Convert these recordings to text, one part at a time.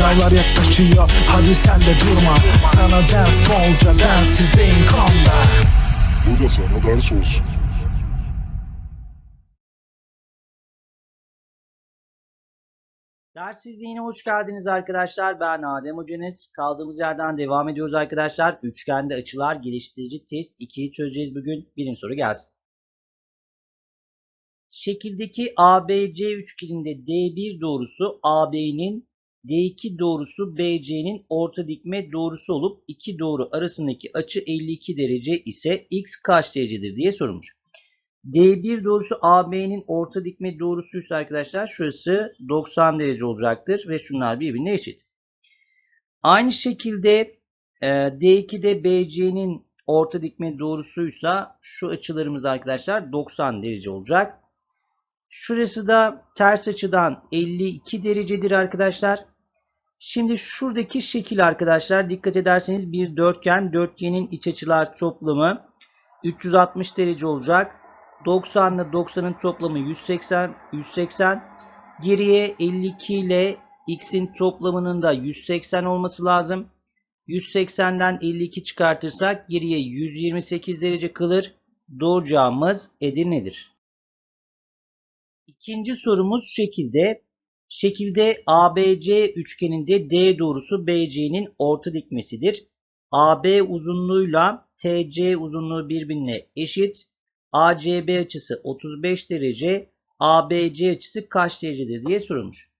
Sınavlar yaklaşıyor hadi sen de durma Sana ders bolca densizliğin konda Bu da sana ders olsun. Dersizliğine hoş geldiniz arkadaşlar. Ben Adem Hocanız. Kaldığımız yerden devam ediyoruz arkadaşlar. Üçgende açılar geliştirici test 2'yi çözeceğiz bugün. Birinci soru gelsin. Şekildeki ABC üçgeninde D1 doğrusu AB'nin D2 doğrusu BC'nin orta dikme doğrusu olup iki doğru arasındaki açı 52 derece ise x kaç derecedir diye sorulmuş. D1 doğrusu AB'nin orta dikme doğrusuysa arkadaşlar şurası 90 derece olacaktır ve şunlar birbirine eşit. Aynı şekilde e, D2'de BC'nin orta dikme doğrusuysa şu açılarımız arkadaşlar 90 derece olacak. Şurası da ters açıdan 52 derecedir arkadaşlar. Şimdi şuradaki şekil arkadaşlar dikkat ederseniz bir dörtgen. Dörtgenin iç açılar toplamı 360 derece olacak. 90 ile 90'ın toplamı 180. 180. Geriye 52 ile x'in toplamının da 180 olması lazım. 180'den 52 çıkartırsak geriye 128 derece kalır. Doğru cevabımız Edirne'dir. İkinci sorumuz şekilde. Şekilde ABC üçgeninde D doğrusu BC'nin orta dikmesidir. AB uzunluğuyla TC uzunluğu birbirine eşit. ACB açısı 35 derece, ABC açısı kaç derecedir diye sorulmuş.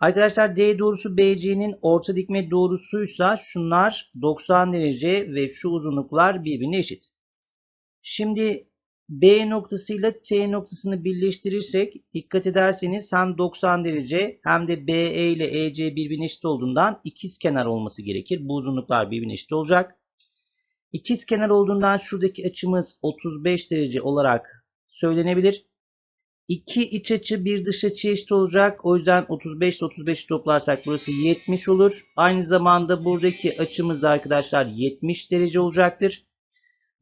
Arkadaşlar D doğrusu BC'nin orta dikme doğrusuysa şunlar 90 derece ve şu uzunluklar birbirine eşit. Şimdi B noktasıyla T noktasını birleştirirsek dikkat ederseniz hem 90 derece hem de BE ile EC birbirine eşit olduğundan ikiz kenar olması gerekir. Bu uzunluklar birbirine eşit olacak. İkiz kenar olduğundan şuradaki açımız 35 derece olarak söylenebilir. İki iç açı bir dış açı eşit olacak. O yüzden 35 ile 35 toplarsak burası 70 olur. Aynı zamanda buradaki açımız da arkadaşlar 70 derece olacaktır.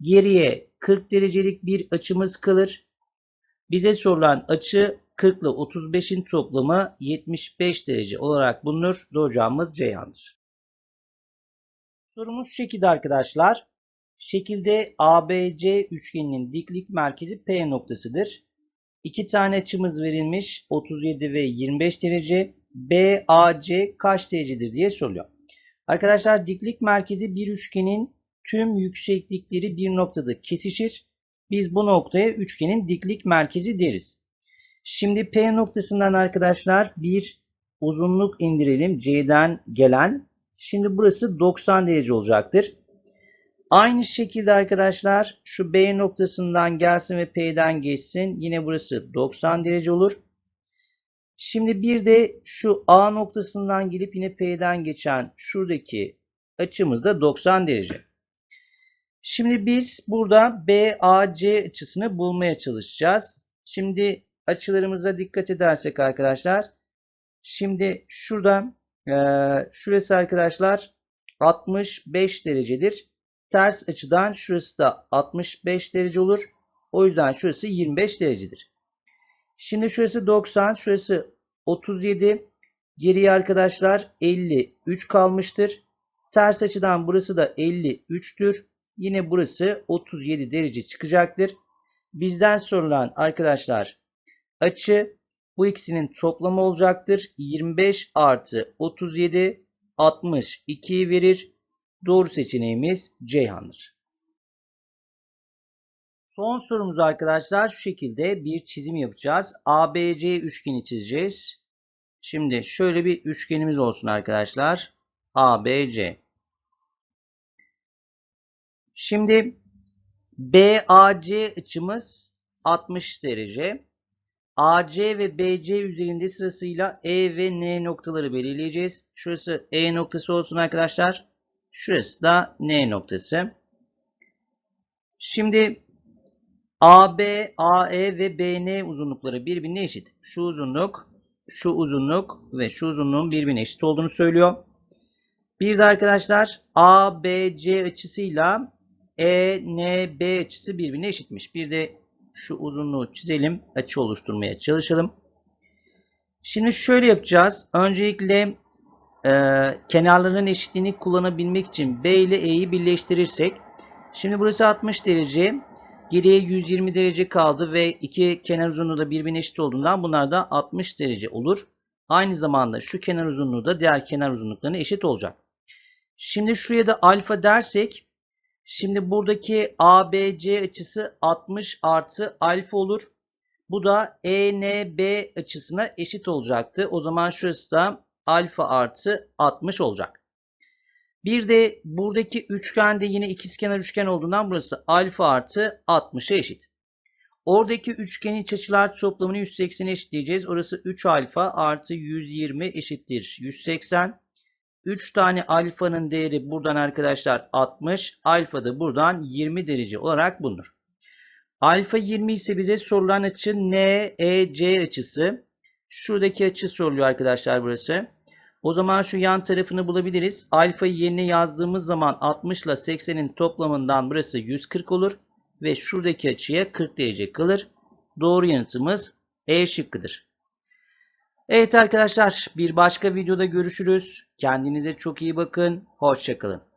Geriye 40 derecelik bir açımız kalır. Bize sorulan açı 40 ile 35'in toplamı 75 derece olarak bulunur. Doğru cevabımız Ceyhan'dır. Sorumuz şu şekilde arkadaşlar. Şekilde ABC üçgeninin diklik merkezi P noktasıdır. İki tane açımız verilmiş 37 ve 25 derece. BAC kaç derecedir diye soruluyor. Arkadaşlar diklik merkezi bir üçgenin tüm yükseklikleri bir noktada kesişir. Biz bu noktaya üçgenin diklik merkezi deriz. Şimdi P noktasından arkadaşlar bir uzunluk indirelim. C'den gelen. Şimdi burası 90 derece olacaktır. Aynı şekilde arkadaşlar şu B noktasından gelsin ve P'den geçsin. Yine burası 90 derece olur. Şimdi bir de şu A noktasından gelip yine P'den geçen şuradaki açımız da 90 derece. Şimdi biz burada BAC açısını bulmaya çalışacağız. Şimdi açılarımıza dikkat edersek arkadaşlar. Şimdi şurada e, şurası arkadaşlar 65 derecedir. Ters açıdan şurası da 65 derece olur. O yüzden şurası 25 derecedir. Şimdi şurası 90, şurası 37. Geriye arkadaşlar 53 kalmıştır. Ters açıdan burası da 53'tür. Yine burası 37 derece çıkacaktır. Bizden sorulan arkadaşlar açı bu ikisinin toplamı olacaktır. 25 artı 37 62 verir. Doğru seçeneğimiz Ceyhan'dır. Son sorumuz arkadaşlar şu şekilde bir çizim yapacağız. ABC üçgeni çizeceğiz. Şimdi şöyle bir üçgenimiz olsun arkadaşlar. ABC. Şimdi BAC açımız 60 derece. AC ve BC üzerinde sırasıyla E ve N noktaları belirleyeceğiz. Şurası E noktası olsun arkadaşlar. Şurası da N noktası. Şimdi AB, AE ve BN uzunlukları birbirine eşit. Şu uzunluk, şu uzunluk ve şu uzunluğun birbirine eşit olduğunu söylüyor. Bir de arkadaşlar ABC açısıyla ENB açısı birbirine eşitmiş. Bir de şu uzunluğu çizelim. Açı oluşturmaya çalışalım. Şimdi şöyle yapacağız. Öncelikle e, kenarların eşitliğini kullanabilmek için B ile E'yi birleştirirsek şimdi burası 60 derece geriye 120 derece kaldı ve iki kenar uzunluğu da birbirine eşit olduğundan bunlar da 60 derece olur. Aynı zamanda şu kenar uzunluğu da diğer kenar uzunluklarına eşit olacak. Şimdi şuraya da alfa dersek şimdi buradaki ABC açısı 60 artı alfa olur. Bu da ENB açısına eşit olacaktı. O zaman şurası da alfa artı 60 olacak. Bir de buradaki üçgende yine ikizkenar üçgen olduğundan burası alfa artı 60'a eşit. Oradaki üçgenin açılar toplamını 180'e eşitleyeceğiz. Orası 3 alfa artı 120 eşittir 180. 3 tane alfanın değeri buradan arkadaşlar 60. Alfa da buradan 20 derece olarak bulunur. Alfa 20 ise bize sorulan açı NEC açısı. Şuradaki açı soruluyor arkadaşlar burası. O zaman şu yan tarafını bulabiliriz. Alfayı yerine yazdığımız zaman 60 ile 80'in toplamından burası 140 olur. Ve şuradaki açıya 40 derece kalır. Doğru yanıtımız E şıkkıdır. Evet arkadaşlar bir başka videoda görüşürüz. Kendinize çok iyi bakın. Hoşçakalın.